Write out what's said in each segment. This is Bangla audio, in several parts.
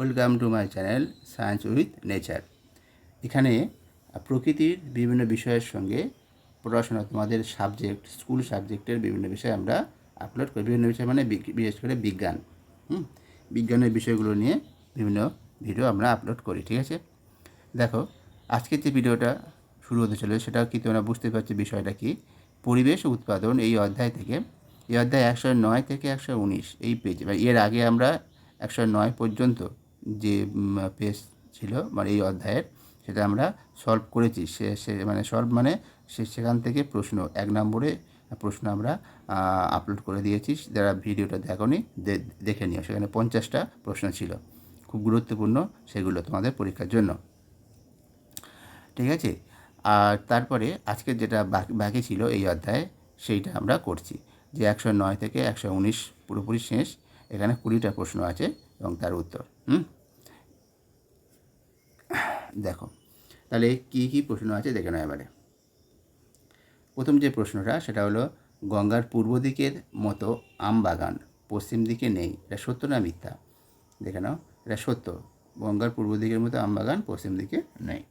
Welcome to my channel science with nature. এখানে প্রকৃতির বিভিন্ন বিষয়ের সঙ্গে পড়াশোনা, তোমাদের সাবজেক্ট, স্কুল সাবজেক্টের বিভিন্ন বিষয় আমরা আপলোড করি। বিভিন্ন বিষয় মানে বিশেষ করে বিজ্ঞান, হুম? বিজ্ঞানের বিষয়গুলো নিয়ে বিভিন্ন ভিডিও আমরা আপলোড করি, ঠিক আছে? দেখো, আজকের যে ভিডিওটা শুরু হতে চলেছে সেটা কি তোমরা বুঝতে পারছ বিষয়টা কি? পরিবেশ উৎপাদন এই অধ্যায় থেকে, এই অধ্যায় একশো নয় থেকে একশো উনিশ, এই পেজ এর আগে আমরা একশো নয় পর্যন্ত যে পেজ ছিল মানে এই অধ্যায়ের, সেটা আমরা সলভ করেছি। সে সে মানে সলভ মানে সে, সেখান থেকে প্রশ্ন, এক নম্বরে প্রশ্ন আমরা আপলোড করে দিয়েছি। যারা ভিডিওটা দেখোনি দেখে নিও। সেখানে পঞ্চাশটা প্রশ্ন ছিল। খুব গুরুত্বপূর্ণ সেগুলো তোমাদের পরীক্ষার জন্য। ঠিক আছে? আর তারপরে আজকে যেটা বাকি ছিল এই অধ্যায়ে, সেইটা আমরা করছি। যে একশো নয় থেকে একশো উনিশ পুরোপুরি শেষ। এখানে কুড়িটা প্রশ্ন আছে এবং তার উত্তর। হুম? দেখো, তাহলে কী কী প্রশ্ন আছে দেখে নাও এবারে। প্রথম যে প্রশ্নটা, সেটা হলো, গঙ্গার পূর্ব দিকের মতো আম বাগান পশ্চিম দিকে নেই, এটা সত্য না মিথ্যা? দেখে নাও, এটা সত্য, গঙ্গার পূর্ব দিকের মতো আম বাগান পশ্চিম দিকে নেই।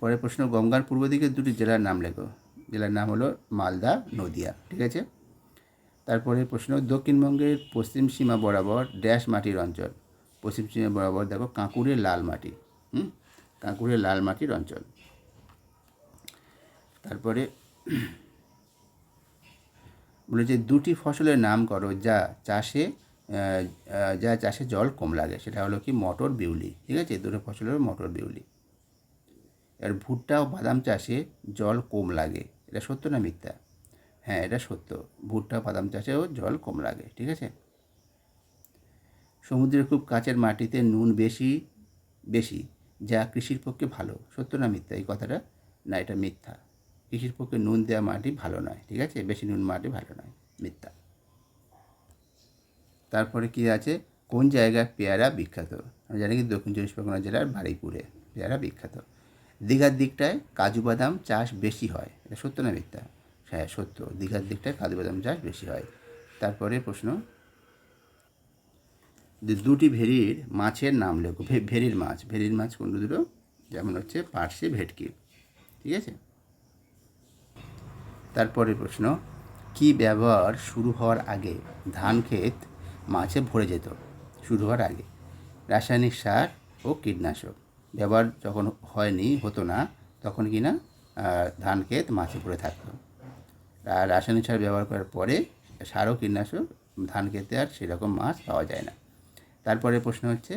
পরের প্রশ্ন, গঙ্গার পূর্ব দিকের দুটি জেলার নাম লেখো। জেলার নাম হলো মালদা, নদিয়া, ঠিক আছে? তারপরে প্রশ্ন, দক্ষিণবঙ্গের পশ্চিম সীমা বরাবর ড্যাশ মাটির অঞ্চল। পশ্চিম সীমা বরাবর দেখো কাঁকুড়ের লাল মাটি। হুম? কাঁকুড়ের লাল মাটির অঞ্চল। তারপরে বলেছে, দুটি ফসলের নাম করো যা চাষে যা চাষে জল কম লাগে। সেটা হলো কি, মটর, বিউলি। ঠিক আছে? দুটো ফসলের মটর, বিউলি। আর ভুট্টা ও বাদাম চাষে জল কম লাগে। এটা সত্য না মিথ্যা? হ্যাঁ এটা সত্য। ভুট্টা, বাদাম চাষেও জল কম লাগে। ঠিক আছে? সমুদ্রের খুব কাছের মাটিতে নুন বেশি বেশি। যা কৃষির পক্ষে ভালো। সত্য না মিথ্যা? এই কথাটা না, এটা মিথ্যা। কৃষির পক্ষে নুন দেওয়া মাটি ভালো নয়, ঠিক আছে? বেশি নুন মাটি ভালো নয়, মিথ্যা। তারপরে কি আছে? কোন জায়গায় পেয়ারা বিখ্যাত? আমরা জানি কি দক্ষিণ চব্বিশ পরগনা জেলার বারুইপুরে পেয়ারা বিখ্যাত। দীঘার দিকটায় কাজু বাদাম চাষ বেশি হয়, এটা সত্য না মিথ্যা? হ্যাঁ সত্য। দীঘার দিকটায় কাজু বাদাম চাষ বেশি হয়। তারপরে প্রশ্ন দুটি ভেরির মাছের নাম লেখো। ভেরির মাছ। ভেরির মাছ কোন দুটো? যেমন হচ্ছে পার্শে ভেটকি। ঠিক আছে? তারপরে প্রশ্ন, কি ব্যবহার শুরু হওয়ার আগে ধান ক্ষেত মাছে ভরে যেত? শুরু হওয়ার আগে। রাসায়নিক সার ও কীটনাশক। ব্যবহার যখন হয়নি, হতো না, তখন কি না ধান ক্ষেত মাছে ভরে থাকতো। রাসায়নিক সার ব্যবহার করার পরে সার ও কীটনাশক ধান খেতে আর সেরকম মাছ পাওয়া যায় না। তারপরে প্রশ্ন হচ্ছে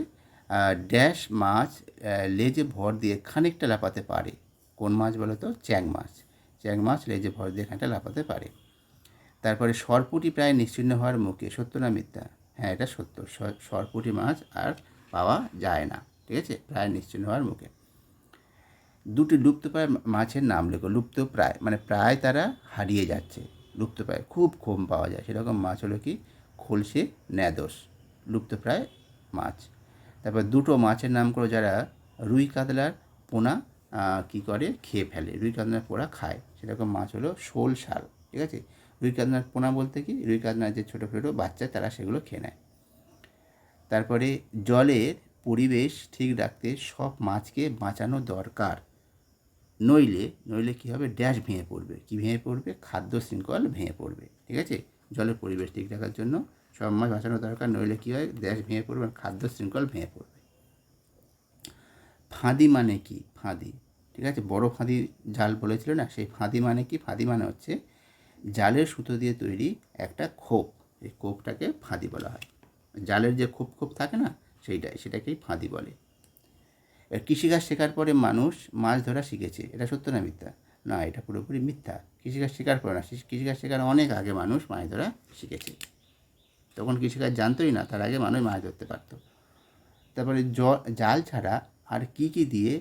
ড্যাশ মাছ লেজে ভর দিয়ে খানিকটা লাফাতে পারে। কোন মাছ বলো তো? চ্যাং মাছ। চ্যাং মাছ লেজে ভর দিয়ে খানিকটা লাফাতে পারে। তারপরে সরপুটি প্রায় নিশ্চিহ্ন হওয়ার মুখে, সত্য না মিথ্যা? হ্যাঁ এটা সত্য। সরপুটি মাছ আর পাওয়া যায় না, ঠিক আছে? প্রায় নিশ্চিহ্ন হওয়ার মুখে। দুটি লুপ্তপ্রায় মাছের নাম লেখো। লুপ্ত প্রায় মানে প্রায় তারা হারিয়ে যাচ্ছে। লুপ্তপ্রায়, খুব কম পাওয়া যায়। সেরকম মাছ হলো কি? খলসে ন্যাদোস। লুপ্তপ্রায় মাছ। তারপর দুটো মাছের নাম করে যারা রুই কাতলার পোনা কী করে? খেয়ে ফেলে। রুই কাতলার পোনা খায়। সেরকম মাছ হলো শোল শাল। ঠিক আছে? রুই কাতলার পোনা বলতে কি? রুই কাতলার যে ছোটো ছোটো বাচ্চা, তারা সেগুলো খেয়ে নেয়। তারপরে জলের পরিবেশ ঠিক রাখতে সব মাছকে বাঁচানো দরকার। নইলে নইলে কী হবে? ড্যাশ ভেঙে পড়বে। কী ভেঙে পড়বে? খাদ্য শৃঙ্খল ভেঙে পড়বে। ঠিক আছে? জলের পরিবেশ ঠিক রাখার জন্য সব মাছ বাঁচানো দরকার, নইলে কী হয়, দেশ ভেঙে পড়বে খাদ্য শৃঙ্খল ভেঙে পড়বে। ফাঁদি মানে কি? ফাঁদি, ঠিক আছে? বড় ফাঁদি জাল বলেছিল না? সেই ফাঁদি মানে কি? ফাঁদি মানে হচ্ছে জালের সুতো দিয়ে তৈরি একটা খোপ। এই খোপটাকে ফাঁদি বলা হয়। জালের যে খোপ খোপ থাকে না, সেইটাই, সেটাকেই ফাঁদি বলে। কৃষিকাজ শেখার পরে মানুষ মাছ ধরা শিখেছে। এটা সত্য না মিথ্যা? না, এটা পুরোপুরি মিথ্যা। কৃষিকাজ শেখার পরে না। কৃষিকাজ শেখার অনেক আগে মানুষ মাছ ধরা শিখেছে। তখন কৃষিকাজ জানতোই না, তার আগে মানুষ মাছ ধরতে পারতো। তারপরে জাল ছাড়া আর কি কি দিয়ে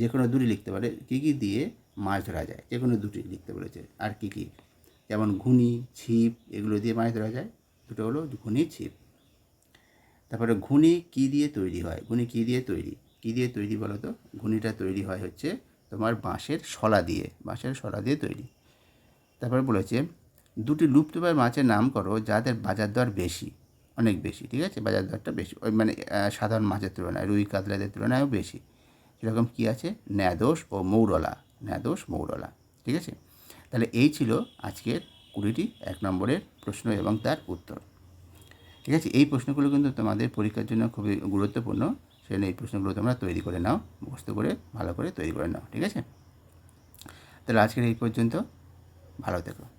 যে কোনো দুটি লিখতে পারে, কী কী দিয়ে মাছ ধরা যায়, যে কোনো দুটি লিখতে বলেছে। আর কি কি? যেমন ঘুনি, ছিপ, এগুলো দিয়ে মাছ ধরা যায়। দুটো হলো ঘুনি, ছিপ। তারপরে ঘুনি কী দিয়ে তৈরি হয়? ঘুনি কী দিয়ে তৈরি? কী দিয়ে তৈরি বলো তো ঘুনিটা তৈরি হয় হচ্ছে তোমার বাঁশের শলা দিয়ে, বাঁশের শলা দিয়ে তৈরি। তারপরে বলেছে, দুটি লুপ্ত লুপ্তপ্রায় মাছের নাম করো যাদের বাজার দর বেশি, অনেক বেশি, ঠিক আছে? বাজার দরটা বেশি, ওই মানে সাধারণ মাছের তুলনায়, রুই কাতলাদের তুলনায়ও বেশি। সেরকম কী আছে? ন্যাদোষ ও মৌরলা, ন্যাদোষ, মৌরলা, ঠিক আছে? তাহলে এই ছিল আজকের কুড়িটি, এক নম্বরের প্রশ্ন এবং তার উত্তর, ঠিক আছে? এই প্রশ্নগুলো কিন্তু তোমাদের পরীক্ষার জন্য খুবই গুরুত্বপূর্ণ। সেজন্য এই প্রশ্নগুলো তোমরা তৈরি করে নাও, মুখস্থ করে, ভালো করে তৈরি করে নাও, ঠিক আছে? তাহলে আজকের এই পর্যন্ত, ভালো থেকো।